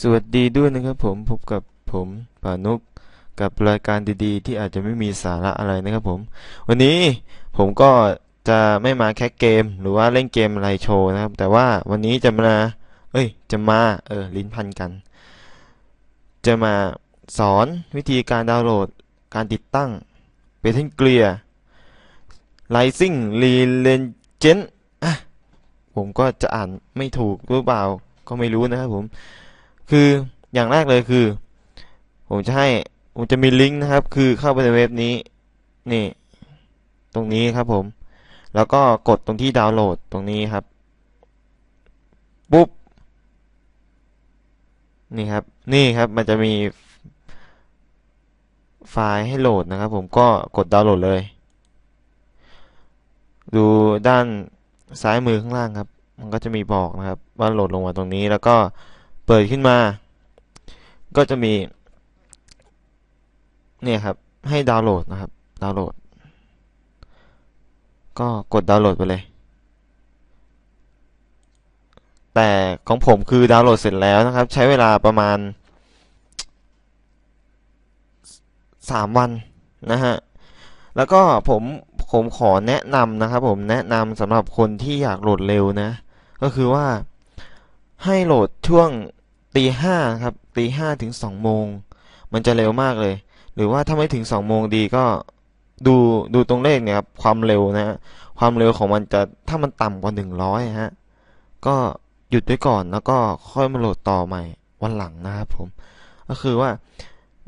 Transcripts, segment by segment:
สวัสดีด้วยนะครับผมพบกับผมป่านุกกับรายการดีๆ ที่อาจจะไม่มีสาระอะไรนะครับผม วันนี้ผมก็จะไม่มาแค่เกม หรือว่าเล่นเกมอะไรโชว์นะครับ แต่ว่าวันนี้จะมาเอ้ยจะมาเออลิ้นพันกัน จะมาสอนวิธีการดาวน์โหลดการติดตั้ง p a t e n Clear Rising Legend อะผมก็จะอ่านไม่ถูกหรือเปล่าก็ไม่รู้นะครับผม คืออย่างแรกเลยคือ ผมจะให้ผมจะมีลิงก์นะครับ คือเข้าไปในเว็บนี้ นี่ ตรงนี้ครับผม แล้วก็กดตรงที่ดาวน์โหลดตรงนี้ครับ ปุ๊บ นี่ครับ นี่ครับมันจะมีไฟล์ให้โหลดนะครับ ผมก็กดดาวน์โหลดเลย ดูด้านซ้ายมือข้างล่างครับ มันก็จะมีบอกนะครับ ว่าโหลดลงมาตรงนี้แล้วก็ เปิดขึ้นมา ก็จะมี เนี่ยครับ ให้ดาวน์โหลดนะครับ ดาวน์โหลด ก็กดดาวน์โหลดไปเลย แต่ของผมคือดาวน์โหลดเสร็จแล้วนะครับ ใช้เวลาประมาณสามวันนะฮะ แล้วก็ผมผมขอแนะนำนะครับ ผมแนะนำสำหรับคนที่อยากโหลดเร็วนะ ก็คือว่าให้โหลดช่วง ตีห้าครับตีห้าถึงสองโมงมันจะเร็วมากเลย หรือว่าถ้าไม่ถึงสองโมงดีก็ดูดูตรงเลขเนี่ยครับความเร็วนะฮะความเร็วของมันจะถ้ามันต่ำกว่าหนึ่งร้อยฮะก็หยุดไว้ก่อนแล้วก็ค่อยมาโหลดต่อใหม่วันหลังนะครับผม ก็คือว่า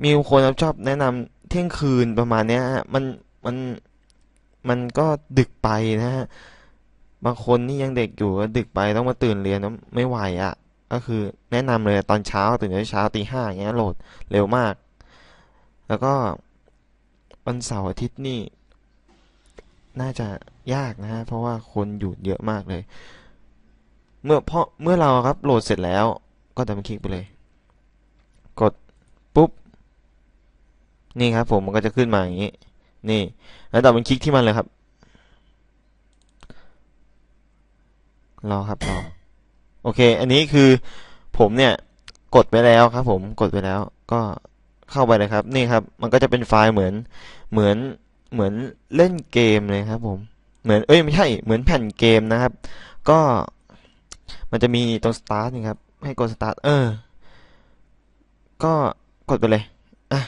มีคนชอบแนะนำเที่ยงคืนประมาณเนี้ยฮะมันมันมันก็ดึกไปนะฮะบางคนนี่ยังเด็กอยู่ก็ดึกไปต้องมาตื่นเรียนแล้วไม่ไหวอะ่ะ ก็คือแนะนำเลยตอนเช้าตื่นเช้าตีห้าอย่างเงี้ยโหลดเร็วมาก แล้วก็วันเสาร์อาทิตย์นี่น่าจะยากนะฮะเพราะว่าคนอยู่เยอะมากเลย เมื่อเพราะเมื่อเราครับโหลดเสร็จแล้ว ก็ดับเบิลคลิกไปเลย กดปุ๊บ นี่ครับ ผมมันก็จะขึ้นมาอย่างนี้ นี่ แล้วดับเบิลคลิกที่มันเลยครับรอครับรอ โอเค อันนี้คือผมเนี่ยกดไปแล้วครับ ผมกดไปแล้ว ก็เข้าไปเลยครับ นี่ครับ มันก็จะเป็นไฟล์เหมือนเหมือนเหมือนเล่นเกมเลยครับ ผม เหมือนเอ้ยไม่ใช่เหมือนแผ่นเกมนะครับ ก็มันจะมีตรง start นี่ครับ ให้กด start เออ ก็กดไปเลยอะ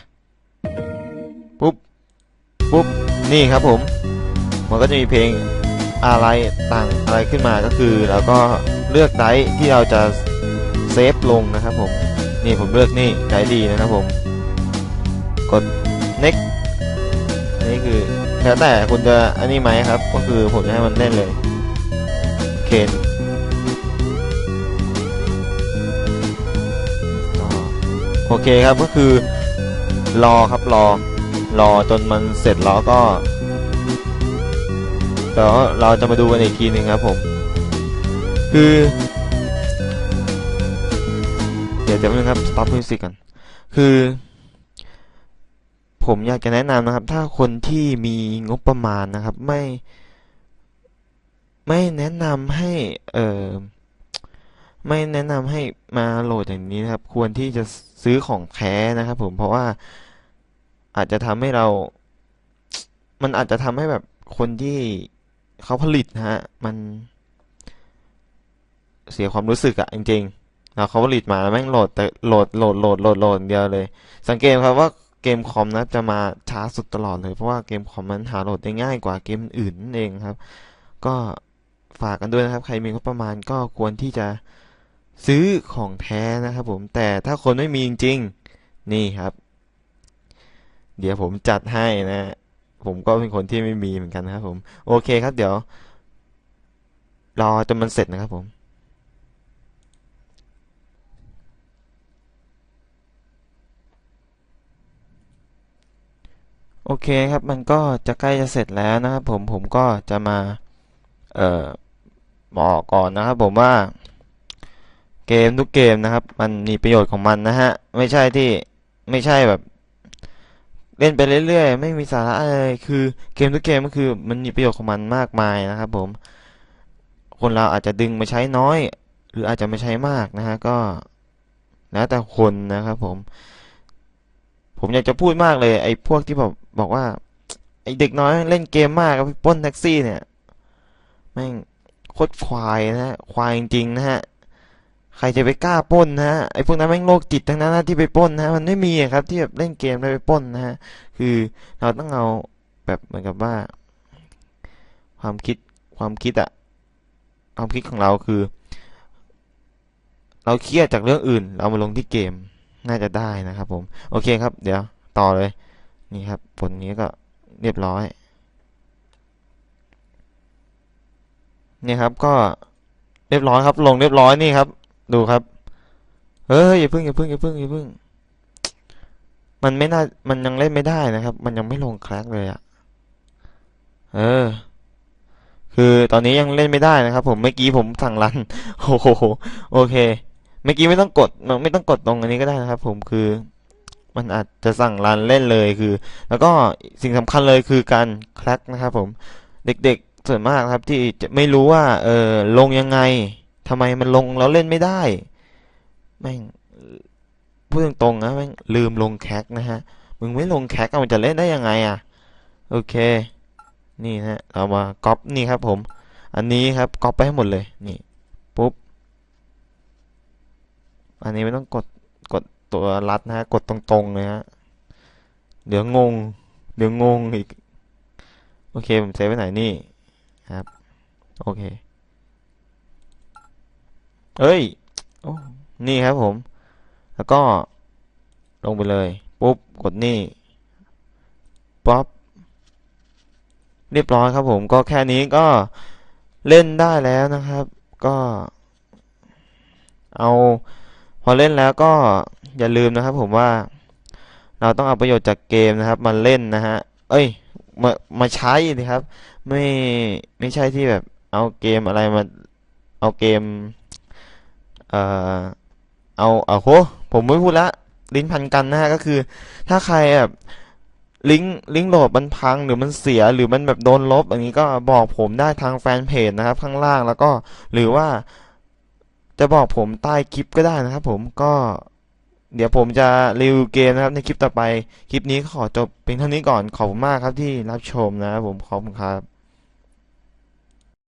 ปุ๊บปุ๊บนี่ครับผม มันก็จะมีเพลง อะไรต่างอะไรขึ้นมาก็คือเราก็เลือกไดร์ที่เราจะเซฟลงนะครับผมนี่ผมเลือกนี่ไดร์ดีนะครับผมกด next นนี้คือแล้วแต่คุณจะอันนี้ไหมครับ ก็คือผมจะให้มันเล่นเลยเคนโอเคครับก็คือรอครับรอรอจนมันเสร็จแล้วก็ เดี๋ยวเราจะมาดูกันอีกทีหนึ่งครับผม คือ เดี๋ยวจะนึงครับ stop music กันคือ ผมอยากจะแนะนำนะครับ ถ้าคนที่มีงบประมาณนะครับ ไม่ ไม่แนะนำให้ เอ่อไม่แนะนำให้มาโหลดอย่างนี้นะครับ ควรที่จะซื้อของแท้นะครับ ผมเพราะว่าอาจจะทำให้เรา มันอาจจะทำให้แบบคนที่ เขาผลิตนะฮะ มันเสียความรู้สึกอะจริงๆแล้วเขาผลิตมาแม่งโหลดแต่โหลดโหลดโหลดโหลดโหลดเดียวเลย สังเกตครับว่าเกมคอมนะจะมาช้าสุดตลอดเลย เพราะว่าเกมคอมมันหาโหลดได้ง่ายกว่าเกมอื่นนั่นเองครับ ก็ฝากกันด้วยนะครับ ใครมีงบประมาณก็ควรที่จะซื้อของแท้นะครับผมแต่ถ้าคนไม่มีจริงๆนี่ครับ เดี๋ยวผมจัดให้นะ ผมก็เป็นคนที่ไม่มีเหมือนกันนะครับผม โอเคครับ เดี๋ยว รอจนมันเสร็จนะครับผมโอเคครับมันก็จะใกล้จะเสร็จแล้วนะครับผมผมก็จะมา เอ่อบอกก่อนนะครับ ผมว่า เกมทุกเกมนะครับ มันมีประโยชน์ของมันนะฮะ ไม่ใช่ที่ไม่ใช่แบบ เล่นไปเรื่อยๆ ไม่มีสาระอะไรคือเกมทุกเกมก็คือมันมีประโยชน์ของมันมากมายนะครับผม คนเราอาจจะดึงมาใช้น้อย หรืออาจจะไม่ใช้มากนะฮะก็ แล้วแต่คนนะครับผม ผมอยากจะพูดมากเลย ไอ้พวกที่บอกบอกว่า ไอ้เด็กน้อยเล่นเกมมากไปป้นแท็กซี่เนี่ยแม่งโคตรควายนะฮะควายจริงๆนะฮะ ใครจะไปกล้าป้นนะฮะไอ้พวกนั้นแม่งโรคจิตทั้งนั้นที่ไปป้นนะมันไม่มีครับที่แบบเล่นเกมแล้วไปป้นนะฮะคือเราต้องเอาแบบเหมือนกับว่า ความคิดความคิดอะความคิดของเราคือ เราเครียดจากเรื่องอื่น เรามาลงที่เกมน่าจะได้นะครับ ผม โอเคครับ เดี๋ยวต่อเลย นี่ครับผลนี้ก็เรียบร้อยนี่ครับก็เรียบร้อยครับ ลงเรียบร้อยนี่ครับ ดูครับเฮ้ยอย่าเพิ่งอย่าเพิ่งอย่าเพิ่งอย่าเพิ่ง มันไม่น่า มันยังเล่นไม่ได้นะครับ มันยังไม่ลงแคลกเลยอะเออ คือตอนนี้ยังเล่นไม่ได้นะครับ ผมเมื่อกี้ผมสั่งรันโอ้โหโอเค เมื่อกี้ไม่ต้องกดไม่ต้องกดตรงอันนี้ก็ได้นะครับ ผมคือ มันอาจจะสั่งรันเล่นเลยคือ แล้วก็สิ่งสำคัญเลยคือการแคลกนะครับ ผม เด็กๆส่วนมากครับ ที่จะไม่รู้ว่า เออลงยังไง ทำไมมันลงแล้วเล่นไม่ได้ แม่งพูดตรงๆนะแม่งลืมลงแคกนะฮะ มึงไม่ลงแคกเอามันจะเล่นได้ยังไงอะ โอเค นี่นะเรามาก๊อปนี่ครับผม อันนี้ครับก๊อปไปให้หมดเลย นี่ ปุ๊บ อันนี้ไม่ต้องกด กดตัวรัดนะฮะ กดตรงๆเลยฮะ เดี๋ยวงง เดี๋ยวงงอีก โอเค ผมเซฟไว้ไหนนี่ ครับ โอเค เอ้ยโอ้นี่ครับผม แล้วก็ลงไปเลย ปุ๊บ กดนี่ ป๊อป เรียบร้อยครับผม ก็แค่นี้ก็เล่นได้แล้วนะครับ ก็ เอา พอเล่นแล้วก็อย่าลืมนะครับผมว่า เราต้องเอาประโยชน์จากเกมนะครับ มาเล่นนะฮะ เอ้ย มามาใช้นะครับ ไม่ไม่ใช่ที่แบบเอาเกมอะไรมา เอาเกม เอ่อเอาเอาโหผมไม่พูดละลิ้นพันกันนะฮะก็คือ ถ้าใครแบบลิงก์ลิงก์โหลดมันพังหรือมันเสียหรือมันแบบโดนลบอย่างนี้ก็บอกผมได้ทางแฟนเพจนะครับ ข้างล่างแล้วก็หรือว่า จะบอกผมใต้คลิปก็ได้นะครับ ผมก็ เดี๋ยวผมจะรีวิวเกมนะครับ ในคลิปต่อไปคลิปนี้ขอจบเพียงเท่านี้ก่อนขอบคุณมากครับที่รับชมนะครับผมขอบคุณครับ